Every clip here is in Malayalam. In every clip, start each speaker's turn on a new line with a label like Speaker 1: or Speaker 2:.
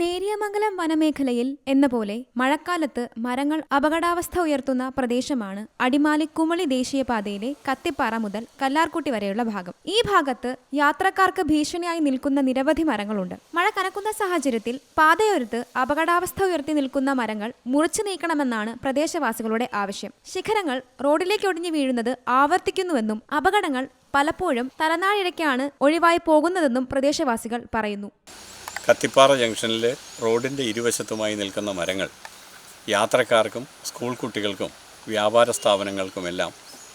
Speaker 1: നേരിയമംഗലം വനമേഖലയിൽ എന്ന പോലെ മഴക്കാലത്ത് മരങ്ങൾ അപകടാവസ്ഥ ഉയർത്തുന്ന പ്രദേശമാണ് അടിമാലി കുമളി ദേശീയപാതയിലെ കത്തിപ്പാറ മുതൽ കല്ലാർക്കുട്ടി വരെയുള്ള ഭാഗം. ഈ ഭാഗത്ത് യാത്രക്കാർക്ക് ഭീഷണിയായി നിൽക്കുന്ന നിരവധി മരങ്ങളുണ്ട്. മഴ കനക്കുന്ന സാഹചര്യത്തിൽ പാതയൊരുത്ത് അപകടാവസ്ഥ ഉയർത്തി നിൽക്കുന്ന മരങ്ങൾ മുറിച്ചു നീക്കണമെന്നാണ് പ്രദേശവാസികളുടെ ആവശ്യം. ശിഖരങ്ങൾ റോഡിലേക്ക് ഒടിഞ്ഞു വീഴുന്നത് ആവർത്തിക്കുന്നുവെന്നും അപകടങ്ങൾ പലപ്പോഴും തലനാഴിഴയ്ക്കാണ് ഒഴിവായി പോകുന്നതെന്നും പ്രദേശവാസികൾ പറയുന്നു.
Speaker 2: കത്തിപ്പാറ ജംഗ്ഷനിലെ റോഡിന്റെ ഇരുവശത്തുമായി നിൽക്കുന്ന മരങ്ങൾ യാത്രക്കാർക്കും സ്കൂൾ കുട്ടികൾക്കും വ്യാപാര സ്ഥാപനങ്ങൾക്കുമെല്ലാം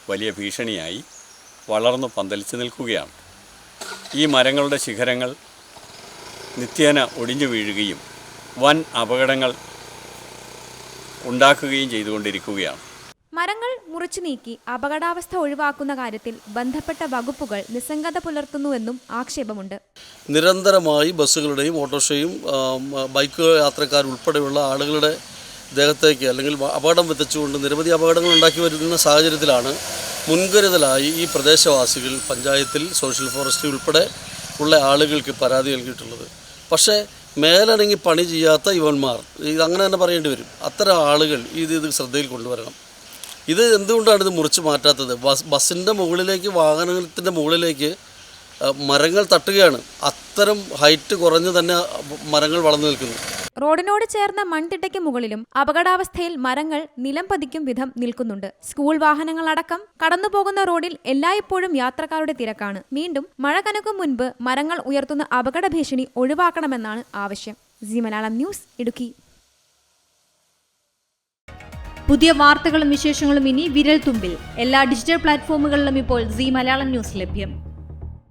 Speaker 2: വലിയ ഭീഷണിയായി വളർന്നു പന്തലിച്ച് നിൽക്കുകയാണ്. ഈ മരങ്ങളുടെ ശിഖരങ്ങൾ നിത്യേന ഒടിഞ്ഞു വീഴുകയും വൻ അപകടങ്ങൾ ഉണ്ടാക്കുകയും ചെയ്തുകൊണ്ടിരിക്കുകയാണ്.
Speaker 1: മരങ്ങൾ മുറിച്ചു നീക്കി അപകടാവസ്ഥ ഒഴിവാക്കുന്ന കാര്യത്തിൽ ബന്ധപ്പെട്ട വകുപ്പുകൾ നിസ്സംഗത പുലർത്തുന്നുവെന്നും ആക്ഷേപമുണ്ട്.
Speaker 3: നിരന്തരമായി ബസ്സുകളുടെയും ഓട്ടോറിക്ഷയും ബൈക്ക് യാത്രക്കാർ ഉൾപ്പെടെയുള്ള ആളുകളുടെ ദേഹത്തേക്ക് അല്ലെങ്കിൽ അപകടം വിതച്ചുകൊണ്ട് നിരവധി അപകടങ്ങൾ ഉണ്ടാക്കി വരുന്ന സാഹചര്യത്തിലാണ് മുൻകരുതലായി ഈ പ്രദേശവാസികൾ പഞ്ചായത്തിൽ സോഷ്യൽ ഫോറസ്റ്റി ഉൾപ്പെടെ ഉള്ള ആളുകൾക്ക് പരാതി നൽകിയിട്ടുള്ളത്. പക്ഷേ മേലനങ്ങി പണി ചെയ്യാത്ത ഇവന്മാർ ഇത് അങ്ങനെ തന്നെ പറയേണ്ടി വരും. അത്തരം ആളുകൾ ഇത് ഇത് ശ്രദ്ധയിൽ കൊണ്ടുവരണം. ഇത് എന്തുകൊണ്ടാണ് ഇത് മുറിച്ച് മാറ്റാത്തത്? ബസ് ബസ്സിന്റെ മുകളിലേക്ക് വാഹനത്തിന്റെ മുകളിലേക്ക് മരങ്ങൾ തട്ടുകയാണ്. അത്തരം ഹൈറ്റ് കുറഞ്ഞ് തന്നെ മരങ്ങൾ വളർന്നു നിൽക്കുന്നു.
Speaker 1: റോഡിനോട് ചേർന്ന മൺതിട്ടയ്ക്ക് മുകളിലും അപകടാവസ്ഥയിൽ മരങ്ങൾ നിലം പതിക്കും വിധം നിൽക്കുന്നുണ്ട്. സ്കൂൾ വാഹനങ്ങളടക്കം കടന്നുപോകുന്ന റോഡിൽ എല്ലായ്പ്പോഴും യാത്രക്കാരുടെ തിരക്കാണ്. വീണ്ടും മഴ കനക്കും മുൻപ് മരങ്ങൾ ഉയർത്തുന്ന അപകട ഭീഷണി ഒഴിവാക്കണമെന്നാണ് ആവശ്യം. G Malayalam news Idukki.
Speaker 4: പുതിയ വാർത്തകളും വിശേഷങ്ങളും ഇനി വിരൽ തുമ്പിൽ എല്ലാ ഡിജിറ്റൽ പ്ലാറ്റ്ഫോമുകളിലും ഇപ്പോൾ സി മലയാളം ന്യൂസ് ലഭ്യം.